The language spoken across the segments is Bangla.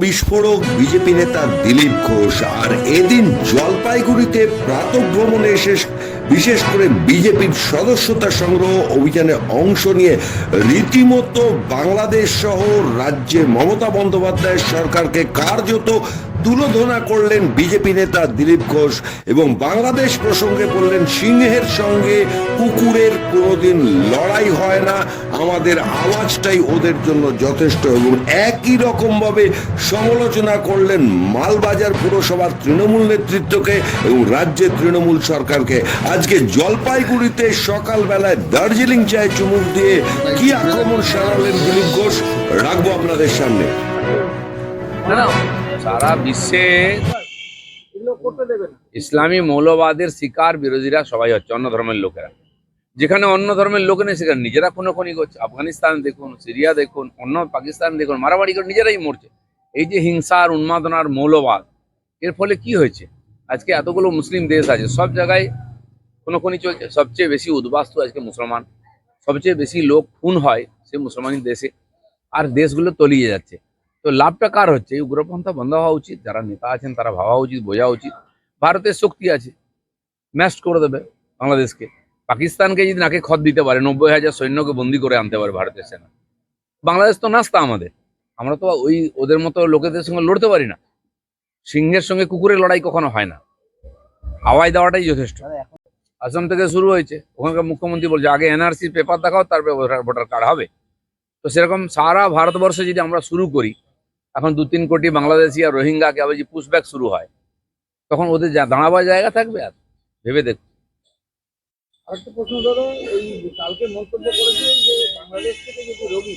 বিস্ফোরক বিজেপি নেতা দিলীপ ঘোষ আর এদিন জলপাইগুড়িতে প্রাতভ্রমণে এসে বিশেষ করে বিজেপির সদস্যতা সংগ্রহ অভিযানে অংশ নিয়ে রীতিমতো বাংলাদেশ সহ রাজ্যে মমতা বন্দ্যোপাধ্যায়ের সরকারকে কার্যত তুলোধনা করলেন বিজেপি নেতা দিলীপ ঘোষ এবং বাংলাদেশ প্রসঙ্গে বললেন, সিংহের সঙ্গে কুকুরের কোনোদিন লড়াই হয় না। আমাদের আওয়াজটাই ওদের জন্য যথেষ্ট এবং একই রকমভাবে সমালোচনা করলেন মালবাজার পুরসভার তৃণমূল নেতৃত্বকে এবং রাজ্যের তৃণমূল সরকারকে। আজকে জলপাইগুড়িতে সকালবেলায় দার্জিলিং চায় চুমুক দিয়ে কি আক্রমণ সারালেন দিলীপ ঘোষ? রাখব আপনাদের সামনে। সারা বিশ্বে ইসলামী মৌলবাদের শিকার বিরোধীরা সবাই হচ্ছে অন্য ধর্মের লোকেরা। যেখানে অন্য ধর্মের লোক নেই, সেখানে নিজেরা কোনো করছে। আফগানিস্তান দেখুন, সিরিয়া দেখুন, অন্য পাকিস্তান দেখুন, মারামারি করে নিজেরাই মরছে। এই যে হিংসা আর উন্মাদনার মৌলবাদ, এর ফলে কি হয়েছে? আজকে এতগুলো মুসলিম দেশ আছে, সব জায়গায় কোনো চলছে। সবচেয়ে বেশি উদ্বাস্তু আজকে মুসলমান। সবচেয়ে বেশি লোক খুন হয় সে মুসলমানি দেশে। আর দেশগুলো তলিয়ে যাচ্ছে। তো লাভটা কার হচ্ছে? এই উগ্রপন্থা বন্ধ হওয়া উচিত যারা নেতা আছেন তারা ভাবা উচিত বোঝা উচিত। ভারতের শক্তি আছে ম্যাস্ট করে দেবে বাংলাদেশকে। পাকিস্তানকে যদি নাকে খত দিতে পারে নব্বই হাজার সৈন্যকে বন্দি করে আনতে পারে ভারতের সেনা। বাংলাদেশ তো নাস্তা আমাদের। আমরা তো ওই ওদের মতো লোকেদের সঙ্গে লড়তে পারি না। সিংহের সঙ্গে কুকুরের লড়াই কখনো হয় না। হাওয়াই দেওয়াটাই যথেষ্ট। আসাম থেকে শুরু হয়েছে। ওখানকার মুখ্যমন্ত্রী বলছে আগে এনআরসির পেপার দেখাও তারপরে ভোটার কার্ড হবে। তো সেরকম সারা ভারতবর্ষে যদি আমরা শুরু করি এখন দু তিন কোটি বাংলাদেশি আর রোহিঙ্গাকে আবার যে পুশব্যাক শুরু হয় তখন ওদের যা দাঁড়াবার জায়গা থাকবে আর? ভেবে দেখ আরেকটা প্রশ্ন ধরো এই কালকে মন্তব্য করেছে যে বাংলাদেশ থেকে যদি রোগী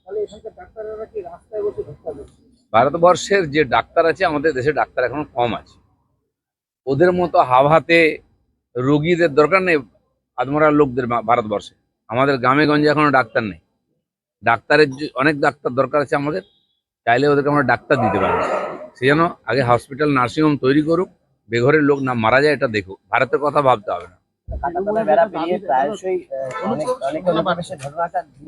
তাহলে এখানকার ডাক্তাররা কি রাস্তায় বসে ভিক্ষা ভারতবর্ষের যে ডাক্তার আছে আমাদের দেশে ডাক্তার এখন কম আছে। ওদের মতো হাওয়াতে রোগীদের দরকার নেই আদমরার লোকদের ভারতবর্ষে। আমাদের গ্রামে গঞ্জে এখনও ডাক্তার নেই। ডাক্তারের অনেক ডাক্তার দরকার আছে আমাদের, চাইলে ওদেরকে আমরা ডাক্তার দিতে পারি। সেই জন্য আগে হসপিটাল নার্সিংহোম তৈরি করুক, বেঘরের লোক না মারা যায় এটা দেখুক। ভারতের কথা ভাবতে হবে না।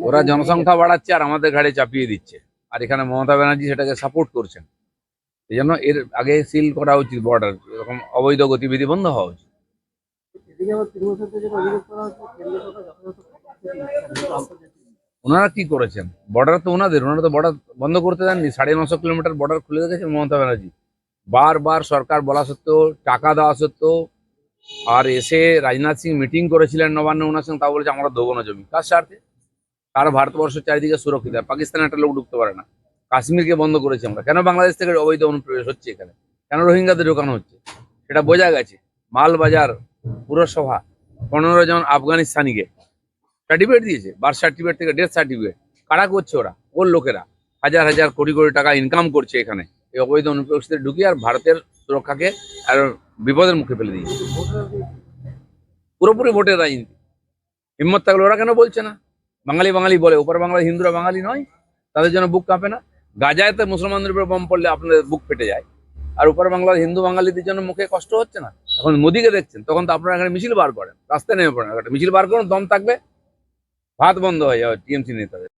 ওরা জনসংখ্যা বাড়াচ্ছে আর আমাদের ঘাড়ে চাপিয়ে দিচ্ছে। আর এখানে মমতা ব্যানার্জি সেটাকে সাপোর্ট করছেন। এই জন্য এর আগে সিল করা উচিত বর্ডার এরকম অবৈধ গতিবিধি বন্ধ হওয়া উচিত। ওনারা কি করেছেন? বর্ডার তো ওনাদের, ওনারা তো বর্ডার বন্ধ করতে দেননি। সাড়ে নশো কিলোমিটার বর্ডার খুলে রেখেছেন মমতা ব্যানার্জি। বারবার সরকার বলা সত্ত্বেও, টাকা দেওয়া সত্ত্বেও, আর এসে রাজনাথ সিং মিটিং করেছিলেন নবান্ন ওনার সঙ্গে তা বলেছে আমরা দেবো না জমি। কার স্বার্থে? তার ভারতবর্ষ চারিদিকে সুরক্ষিত পাকিস্তানে একটা লোক ঢুকতে পারে না। কাশ্মীরকে বন্ধ করেছি আমরা। কেন বাংলাদেশ থেকে অবৈধ অনুপ্রবেশ হচ্ছে এখানে? কেন রোহিঙ্গাদের ঢোকানো হচ্ছে? সেটা বোঝা গেছে। মালবাজার পুরসভা, পনেরো জন আফগানিস্তানিকে সার্টিফিকেট দিয়েছে বার্থ সার্টিফিকেট থেকে ডেথ সার্টিফিকেট কারা করছে ওরা? ওর লোকেরা? হাজার হাজার কোটি কোটি টাকা ইনকাম করছে এখানে। এই অবৈধ অনুপ্রবেশদের ঢুকিয়ে আর ভারতের সুরক্ষাকে আর বিপদের মুখে ফেলে দিয়েছে। পুরোপুরি ভোটের রাজনীতি। হিম্মত থাকলে ওরা কেন বলছে না? বাঙালি বাঙালি বলে ওপর বাংলা হিন্দুরা বাঙালি নয়, তাদের জন্য বুক কাঁপে না। গাজায়তে মুসলমানদের উপরে বম পড়লে আপনাদের বুক ফেটে যায়। আর উপর বাংলার হিন্দু বাঙালিদের জন্য মুখে কষ্ট হচ্ছে না। এখন মোদিকে দেখছেন, তখন তো আপনারা এখানে মিছিল বার করেন, রাস্তায় নেমে পড়েন। একটা মিছিল বার করুন, দম থাকবে ভাত বন্ধ হয়ে যাবে টিএমসি নেতাদের।